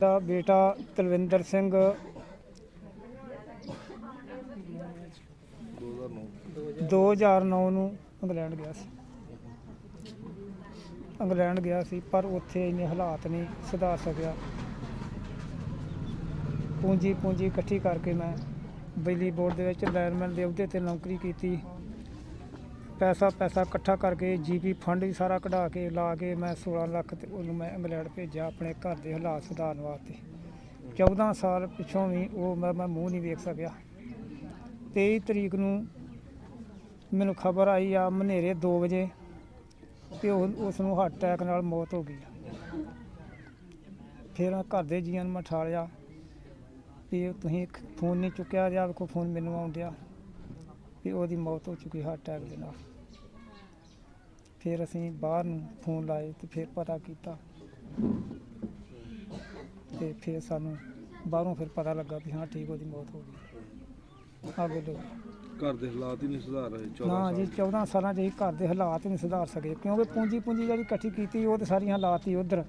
ਦਾ ਬੇਟਾ ਤਲਵਿੰਦਰ ਸਿੰਘ। 2009 ਨੂੰ ਇੰਗਲੈਂਡ ਗਿਆ ਸੀ। ਇੰਗਲੈਂਡ ਗਿਆ ਸੀ, ਪਰ ਉੱਥੇ ਇੰਨੇ ਹਾਲਾਤ ਨਹੀਂ ਸੁਧਾਰ ਸਕਿਆ। ਪੂੰਜੀ ਪੂੰਜੀ ਇਕੱਠੀ ਕਰਕੇ ਮੈਂ ਬਿਜਲੀ ਬੋਰਡ ਦੇ ਵਿੱਚ ਲਾਇਰਮੈਨ ਦੇ ਅਹੁਦੇ ਤੇ ਨੌਕਰੀ ਕੀਤੀ। ਪੈਸਾ ਪੈਸਾ ਇਕੱਠਾ ਕਰਕੇ ਜੀਪੀ ਫੰਡ ਵੀ ਸਾਰਾ ਕਢਾ ਕੇ ਲਾ ਕੇ ਮੈਂ 16 ਲੱਖ ਤੇ ਉਹਨੂੰ ਮੈਂ ਇੰਗਲੈਂਡ ਭੇਜਿਆ ਆਪਣੇ ਘਰ ਦੇ ਹਾਲਾਤ ਸੁਧਾਰਨ ਵਾਸਤੇ। 14 ਸਾਲ ਪਿੱਛੋਂ ਵੀ ਉਹ ਮੈਂ ਮੈਂ ਮੂੰਹ ਨਹੀਂ ਵੇਖ ਸਕਿਆ। 23 ਤਰੀਕ ਨੂੰ ਮੈਨੂੰ ਖਬਰ ਆਈ ਆ ਮਨੇਰੇ 2 ਵਜੇ ਕਿ ਉਹ ਉਸ ਨੂੰ ਹਾਰਟ ਅਟੈਕ ਨਾਲ ਮੌਤ ਹੋ ਗਈ। ਫਿਰ ਘਰ ਦੇ ਜੀਆਂ ਨੂੰ ਮੈਂ ਠਾਲਿਆ। ਵੀ ਤੁਸੀਂ ਇੱਕ ਫੋਨ ਨਹੀਂ ਚੁੱਕਿਆ ਜਾਂ ਕੋਈ ਫੋਨ ਮੈਨੂੰ ਆਉਣ ਡਿਆ ਵੀ ਉਹਦੀ ਮੌਤ ਹੋ ਚੁੱਕੀ ਹਾਰਟ ਅਟੈਕ ਦੇ ਨਾਲ। ਫਿਰ ਅਸੀਂ ਬਾਹਰ ਨੂੰ ਫੋਨ ਲਾਏ ਤੇ ਫਿਰ ਪਤਾ ਕੀਤਾ। ਤੇ ਫਿਰ ਸਾਨੂੰ ਬਾਹਰੋਂ ਫਿਰ ਪਤਾ ਲੱਗਾ ਵੀ ਹਾਂ ਠੀਕ ਉਹਦੀ ਮੌਤ ਹੋ ਗਈ। ਆ ਬੋਲੋ ਘਰ ਦੇ ਹਾਲਾਤ ਹੀ ਨਹੀਂ ਸੁਧਾਰ ਰਹੇ 14 ਨਾ ਜੀ ਸਾਲ। 14 ਸਾਲਾਂ 'ਚ ਅਸੀਂ ਘਰ ਦੇ ਹਾਲਾਤ ਨਹੀਂ ਸੁਧਾਰ ਸਕੇ। ਕਿਉਂਕਿ ਪੂੰਜੀ ਪੂੰਜੀ ਜਿਹੜੀ ਇਕੱਠੀ ਕੀਤੀ ਉਹ ਤੇ ਸਾਰੀਆਂ ਹਾਲਾਤ ਹੀ ਉਧਰ।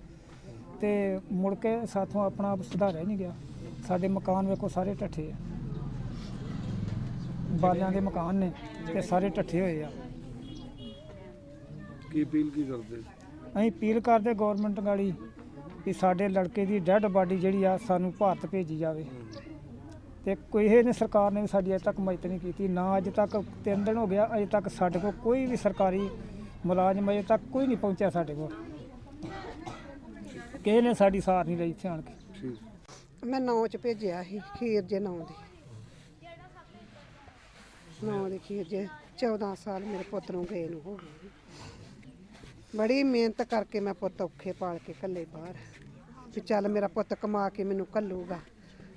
ਤੇ ਮੁੜ ਕੇ ਸਾਥੋਂ ਆਪਣਾ ਸੁਧਾਰਿਆ ਹੀ ਨਹੀਂ ਗਿਆ। ਸਾਡੇ ਮਕਾਨ ਵੇਖੋ ਸਾਰੇ ਢੱਠੇ ਆ। ਬਾਲਿਆਂ ਦੇ ਮਕਾਨ ਨੇ ਤੇ ਸਾਰੇ ਢੱਠੇ ਹੋਏ ਆ। ਕੀ ਅਪੀਲ ਕੀ ਕਰਦੇ? ਅਸੀਂ ਅਪੀਲ ਕਰਦੇ ਗਵਰਨਮੈਂਟ ਗਾੜੀ ਕਿ ਸਾਡੇ ਲੜਕੇ ਦੀ ਡੈੱਡ ਬਾਡੀ ਜਿਹੜੀ ਆ ਸਾਨੂੰ ਭਾਰਤ ਭੇਜੀ ਜਾਵੇ। ਤੇ ਕੋਈ ਇਹ ਨੇ ਸਰਕਾਰ ਨੇ ਵੀ ਸਾਡੀ ਅਜੇ ਤੱਕ ਮਦਦ ਨਹੀਂ ਕੀਤੀ ਨਾ ਅਜੇ ਤੱਕ ਤਿੰਨ ਦਿਨ ਹੋ ਗਿਆ ਅਜੇ ਤੱਕ ਸਾਡੇ ਕੋਲ ਕੋਈ ਵੀ ਸਰਕਾਰੀ ਮੁਲਾਜ਼ਮ ਅਜੇ ਤੱਕ ਕੋਈ ਨਹੀਂ ਪਹੁੰਚਿਆ ਸਾਡੇ ਕੋਲ। ਕਿਸੇ ਨੇ ਸਾਡੀ ਸਾਰ ਨਹੀਂ ਲਈ ਇੱਥੇ ਆਣ ਕੇ। ਠੀਕ। ਮੈਂ ਨੌ ਚ ਭੇਜਿਆ ਸੀ, ਖੀਰ ਜੇ ਨੌ ਦੀ। ਨੌ ਦੀ ਖੀਰ ਜੇ 14 ਸਾਲ ਮੇਰੇ ਪੁੱਤ ਨੂੰ ਗਏ ਨੂੰ ਹੋ ਗਏ। ਬੜੀ ਮਿਹਨਤ ਕਰਕੇ ਮੈਂ ਪੁੱਤ ਔਖੇ ਪਾਲ ਕੇ ਕੱਲੇ ਬਾਹਰ। ਵੀ ਚੱਲ ਮੇਰਾ ਪੁੱਤ ਕਮਾ ਕੇ ਮੈਨੂੰ ਕੱਲੂਗਾ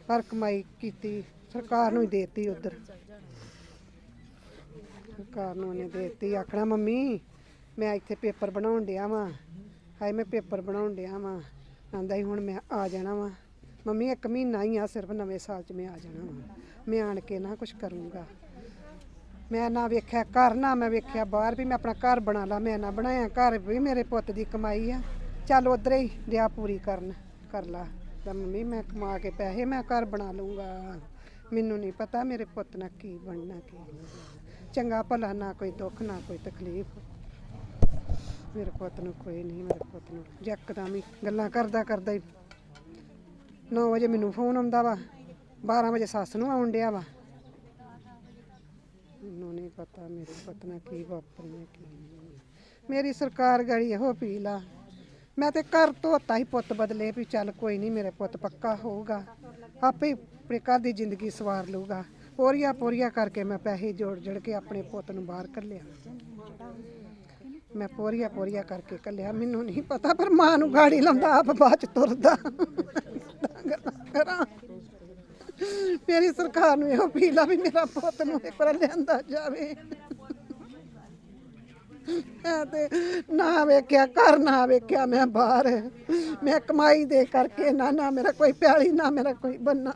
ਪਰ ਕਮਾਈ ਕੀਤੀ, ਸਰਕਾਰ ਨੂੰ ਹੀ ਦੇਤੀ ਉਧਰ। ਸਰਕਾਰ ਨੂੰ ਉਹਨੇ ਦੇਤੀ, ਆਖਣਾ, ਮੰਮੀ, ਮੈਂ ਇੱਥੇ ਪੇਪਰ ਬਣਾਉਣ ਡਿਆ ਵਾਂ। ਹਾਏ, ਮੈਂ ਪੇਪਰ ਬਣਾਉਣ ਡਿਆ ਵਾਂ। ਆਂਦਾ ਹੀ, ਹੁਣ ਮੈਂ ਆ ਜਾਣਾ ਵਾਂ। ਮੰਮੀ, ਇੱਕ ਮਹੀਨਾ ਹੀ ਆ, ਸਿਰਫ ਨਵੇਂ ਸਾਲ 'ਚ ਮੈਂ ਆ ਜਾਣਾ ਵਾਂ। ਮੈਂ ਆਣ ਕੇ ਨਾ ਕੁਝ ਕਰੂੰਗਾ। ਮੈਂ ਨਾ ਵੇਖਿਆ ਘਰ, ਨਾ ਮੈਂ ਵੇਖਿਆ ਬਾਹਰ ਵੀ ਮੈਂ ਆਪਣਾ ਘਰ ਬਣਾ ਲਾ, ਮੈਂ ਨਾ ਬਣਾਇਆ। ਘਰ ਵੀ ਮੇਰੇ ਪੁੱਤ ਦੀ ਕਮਾਈ ਆ। ਚੱਲ ਉਧਰ ਹੀ ਦਿਆ ਪੂਰੀ ਕਰਨ, ਕਰ ਲਾ। ਤਾਂ ਮੰਮੀ, ਮੈਂ ਕਮਾ ਕੇ ਪੈਸੇ ਮੈਂ ਘਰ ਬਣਾ ਲੂੰਗਾ ਮੈਨੂੰ ਨਹੀਂ ਪਤਾ ਮੇਰੇ ਪੁੱਤ ਨਾਲ ਕੀ ਬਣਨਾ, ਕੀ ਨਹੀਂ। ਚੰਗਾ ਭਲਾ ਨਾ ਕੋਈ ਦੁੱਖ, ਨਾ ਕੋਈ ਤਕਲੀਫ। ਮੇਰੇ ਪੁੱਤ ਨੂੰ ਕੋਈ ਨਹੀਂ, ਮੇਰੇ ਪੁੱਤ ਨੂੰ ਜੱਕਦਮ ਹੀ ਗੱਲਾਂ ਕਰਦਾ ਕਰਦਾ ਹੀ 9 ਵਜੇ ਮੈਨੂੰ ਫੋਨ ਆਉਂਦਾ ਵਾ 12 ਵਜੇ ਸੱਸ ਨੂੰ ਆਉਣ ਡਿਆ ਵਾ। ਮੈਨੂੰ ਨਹੀਂ ਪਤਾ ਮੇਰੇ ਪੁੱਤ ਕੀ ਵਾਪਰਿਆ, ਕੀ ਨਹੀਂ। ਮੇਰੀ ਸਰਕਾਰ ਗੜੀ ਇਹੋ ਅਪੀਲ ਮੈਂ ਤੇ ਘਰ ਧੋਤਾ ਹੀ ਪੁੱਤ ਬਦਲੇ ਵੀ ਚੱਲ ਕੋਈ ਨਹੀਂ, ਮੇਰੇ ਪੁੱਤ ਪੱਕਾ ਹੋਊਗਾ। ਆਪੇ ਹੀ ਆਪਣੇ ਘਰ ਦੀ ਜ਼ਿੰਦਗੀ ਸਵਾਰ ਲਊਗਾ। ਪੋਰੀਆਂ ਪੋਰੀਆਂ ਕਰਕੇ ਮੈਂ ਪੈਸੇ ਜੋੜ ਜੜ ਕੇ ਆਪਣੇ ਪੁੱਤ ਨੂੰ ਬਾਹਰ ਕੱਢਿਆ। ਮੈਂ ਪੋਰੀਆਂ ਪੋਰੀਆਂ ਕਰਕੇ ਕੱਲਿਆ ਮੈਨੂੰ ਨਹੀਂ ਪਤਾ ਪਰ ਮਾਂ ਨੂੰ ਗਾੜੀ ਲਾਉਂਦਾ, ਆਪ ਬਾਅਦ ਚ ਤੁਰਦਾ। ਗੱਲਾਂ ਕਰਾਂ। ਮੇਰੀ ਸਰਕਾਰ ਨੂੰ ਇਹੋ ਅਪੀਲ ਆ ਵੀ ਮੇਰਾ ਪੁੱਤ ਨੂੰ ਇੱਕ ਵਾਰ ਲਿਆਂਦਾ ਜਾਵੇ। ਮੈਂ ਤੇ ਨਾ ਵੇਖਿਆ, ਘਰ ਨਾ ਵੇਖਿਆ, ਮੈਂ ਬਾਹਰ। ਮੈਂ ਕਮਾਈ ਦੇ ਕਰਕੇ ਨਾ ਨਾ ਮੇਰਾ ਕੋਈ ਪਿਆਲੀ, ਨਾ ਮੇਰਾ ਕੋਈ ਬੰਨਾ।